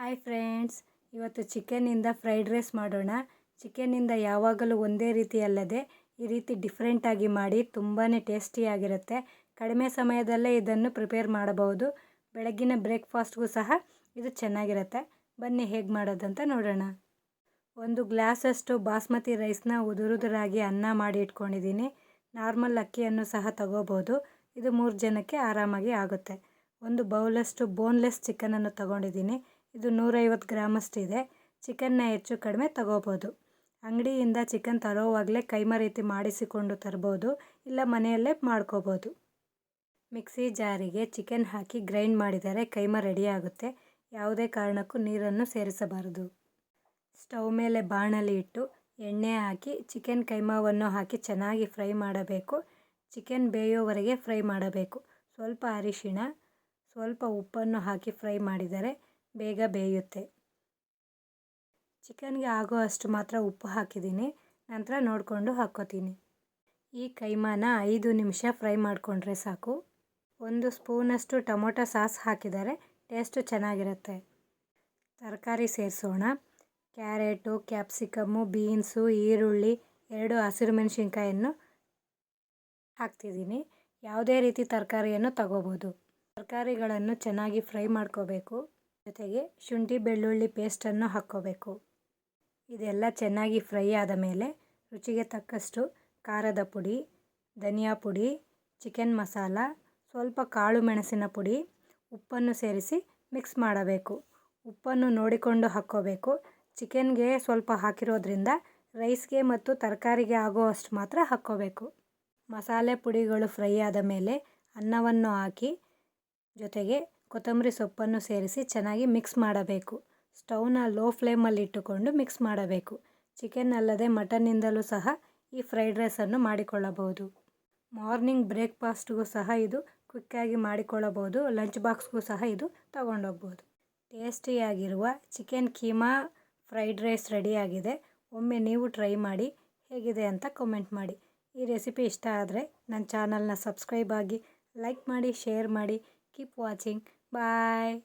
Hi friends ಇವತ್ತು ಚಿಕನ್ನಿಂದ fried rice ಮಾಡೋಣ. ಚಿಕನ್ನಿಂದ ಯಾವಾಗಲೂ ಒಂದೇ ರೀತಿ ಅಲ್ಲದೆ ಈ ರೀತಿ ಡಿಫ್ರೆಂಟಾಗಿ ಮಾಡಿ ತುಂಬಾ ಟೇಸ್ಟಿಯಾಗಿರುತ್ತೆ ಕಡಿಮೆ ಸಮಯದಲ್ಲೇ ಇದನ್ನು ಪ್ರಿಪೇರ್ ಮಾಡಬಹುದು. ಬೆಳಗ್ಗಿನ ಬ್ರೇಕ್ಫಾಸ್ಟ್ಗೂ ಸಹ ಇದು ಚೆನ್ನಾಗಿರುತ್ತೆ. ಬನ್ನಿ ಹೇಗೆ ಮಾಡೋದಂತ ನೋಡೋಣ. ಒಂದು ಗ್ಲಾಸಷ್ಟು ಬಾಸ್ಮತಿ ರೈಸ್ನ ಉದುರುದುರಾಗಿ ಅನ್ನ ಮಾಡಿ ಇಟ್ಕೊಂಡಿದ್ದೀನಿ. ನಾರ್ಮಲ್ ಅಕ್ಕಿಯನ್ನು ಸಹ ತಗೋಬೋದು ಇದು ಮೂರು ಜನಕ್ಕೆ ಆರಾಮಾಗಿ ಆಗುತ್ತೆ. ಒಂದು ಬೌಲಷ್ಟು ಬೋನ್ಲೆಸ್ ಚಿಕನನ್ನು ತಗೊಂಡಿದ್ದೀನಿ. ಇದು ನೂರೈವತ್ತು ಗ್ರಾಮಷ್ಟಿದೆ ಚಿಕನ್ನ ಹೆಚ್ಚು ಕಡಿಮೆ ತಗೋಬೋದು. ಅಂಗಡಿಯಿಂದ ಚಿಕನ್ ತರೋವಾಗಲೇ ಕೈಮ ರೀತಿ ಮಾಡಿಸಿಕೊಂಡು ತರ್ಬೋದು. ಇಲ್ಲ ಮನೆಯಲ್ಲೇ ಮಾಡ್ಕೋಬೋದು. ಮಿಕ್ಸಿ ಜಾರಿಗೆ ಚಿಕನ್ ಹಾಕಿ ಗ್ರೈಂಡ್ ಮಾಡಿದರೆ ಕೈಮ ರೆಡಿಯಾಗುತ್ತೆ ಯಾವುದೇ ಕಾರಣಕ್ಕೂ ನೀರನ್ನು ಸೇರಿಸಬಾರದು. ಸ್ಟವ್ ಮೇಲೆ ಬಾಣಲಿ ಇಟ್ಟು ಎಣ್ಣೆ ಹಾಕಿ ಚಿಕನ್ ಕೈಮಾವನ್ನು ಹಾಕಿ ಚೆನ್ನಾಗಿ ಫ್ರೈ ಮಾಡಬೇಕು. ಚಿಕನ್ ಬೇಯೋವರೆಗೆ ಫ್ರೈ ಮಾಡಬೇಕು. ಸ್ವಲ್ಪ ಅರಿಶಿಣ, ಸ್ವಲ್ಪ ಉಪ್ಪನ್ನು ಹಾಕಿ ಫ್ರೈ ಮಾಡಿದರೆ ಬೇಗ ಬೇಯುತ್ತೆ. ಚಿಕನ್ಗೆ ಆಗೋ ಅಷ್ಟು ಮಾತ್ರ ಉಪ್ಪು ಹಾಕಿದ್ದೀನಿ. ನಂತರ ನೋಡಿಕೊಂಡು ಹಾಕ್ಕೋತೀನಿ. ಈ ಕೈಮಾನ ಐದು ನಿಮಿಷ ಫ್ರೈ ಮಾಡಿಕೊಂಡ್ರೆ ಸಾಕು. ಒಂದು ಸ್ಪೂನಷ್ಟು ಟೊಮೊಟೊ ಸಾಸ್ ಹಾಕಿದರೆ ಟೇಸ್ಟು ಚೆನ್ನಾಗಿರುತ್ತೆ. ತರಕಾರಿ ಸೇರಿಸೋಣ. ಕ್ಯಾರೆಟು, ಕ್ಯಾಪ್ಸಿಕಮ್ಮು, ಬೀನ್ಸು, ಈರುಳ್ಳಿ ಎರಡು ಹಸಿರು ಮೆಣಸಿನ್ಕಾಯನ್ನು ಹಾಕ್ತಿದ್ದೀನಿ. ಯಾವುದೇ ರೀತಿ ತರಕಾರಿಯನ್ನು ತಗೋಬೋದು. ತರಕಾರಿಗಳನ್ನು ಚೆನ್ನಾಗಿ ಫ್ರೈ ಮಾಡ್ಕೋಬೇಕು. ಜೊತೆಗೆ ಶುಂಠಿ ಬೆಳ್ಳುಳ್ಳಿ ಪೇಸ್ಟನ್ನು ಹಾಕ್ಕೋಬೇಕು. ಇದೆಲ್ಲ ಚೆನ್ನಾಗಿ ಫ್ರೈ ಆದ ಮೇಲೆ ರುಚಿಗೆ ತಕ್ಕಷ್ಟು ಖಾರದ ಪುಡಿ, ಧನಿಯಾ ಪುಡಿ, ಚಿಕನ್ ಮಸಾಲ, ಸ್ವಲ್ಪ ಕಾಳು ಮೆಣಸಿನ ಪುಡಿ, ಉಪ್ಪನ್ನು ಸೇರಿಸಿ ಮಿಕ್ಸ್ ಮಾಡಬೇಕು. ಉಪ್ಪನ್ನು ನೋಡಿಕೊಂಡು ಹಾಕ್ಕೋಬೇಕು. ಚಿಕನ್ಗೆ ಸ್ವಲ್ಪ ಹಾಕಿರೋದ್ರಿಂದ ರೈಸ್ಗೆ ಮತ್ತು ತರಕಾರಿಗೆ ಆಗುವಷ್ಟು ಮಾತ್ರ ಹಾಕ್ಕೋಬೇಕು. ಮಸಾಲೆ ಪುಡಿಗಳು ಫ್ರೈ ಆದ ಮೇಲೆ ಅನ್ನವನ್ನು ಹಾಕಿ ಜೊತೆಗೆ ಕೊತ್ತಂಬರಿ ಸೊಪ್ಪನ್ನು ಸೇರಿಸಿ ಚೆನ್ನಾಗಿ ಮಿಕ್ಸ್ ಮಾಡಬೇಕು. ಸ್ಟೌವ್ನ ಲೋ ಫ್ಲೇಮಲ್ಲಿ ಇಟ್ಟುಕೊಂಡು ಮಿಕ್ಸ್ ಮಾಡಬೇಕು. ಚಿಕನ್ ಅಲ್ಲದೆ ಮಟನ್ನಿಂದಲೂ ಸಹ ಈ ಫ್ರೈಡ್ ರೈಸನ್ನು ಮಾಡಿಕೊಳ್ಳಬಹುದು. ಮಾರ್ನಿಂಗ್ ಬ್ರೇಕ್ಫಾಸ್ಟ್ಗೂ ಸಹ ಇದು ಕ್ವಿಕ್ಕಾಗಿ ಮಾಡಿಕೊಳ್ಳಬಹುದು. ಲಂಚ್ ಬಾಕ್ಸ್ಗೂ ಸಹ ಇದು ತಗೊಂಡೋಗ್ಬೋದು. ಟೇಸ್ಟಿಯಾಗಿರುವ ಚಿಕನ್ ಕೀಮಾ ಫ್ರೈಡ್ ರೈಸ್ ರೆಡಿಯಾಗಿದೆ. ಒಮ್ಮೆ ನೀವು ಟ್ರೈ ಮಾಡಿ ಹೇಗಿದೆ ಅಂತ ಕಮೆಂಟ್ ಮಾಡಿ. ಈ ರೆಸಿಪಿ ಇಷ್ಟ ಆದರೆ ನನ್ನ ಚಾನಲ್ನ ಸಬ್ಸ್ಕ್ರೈಬ್ ಆಗಿ ಲೈಕ್ ಮಾಡಿ, ಶೇರ್ ಮಾಡಿ. Keep watching. Bye.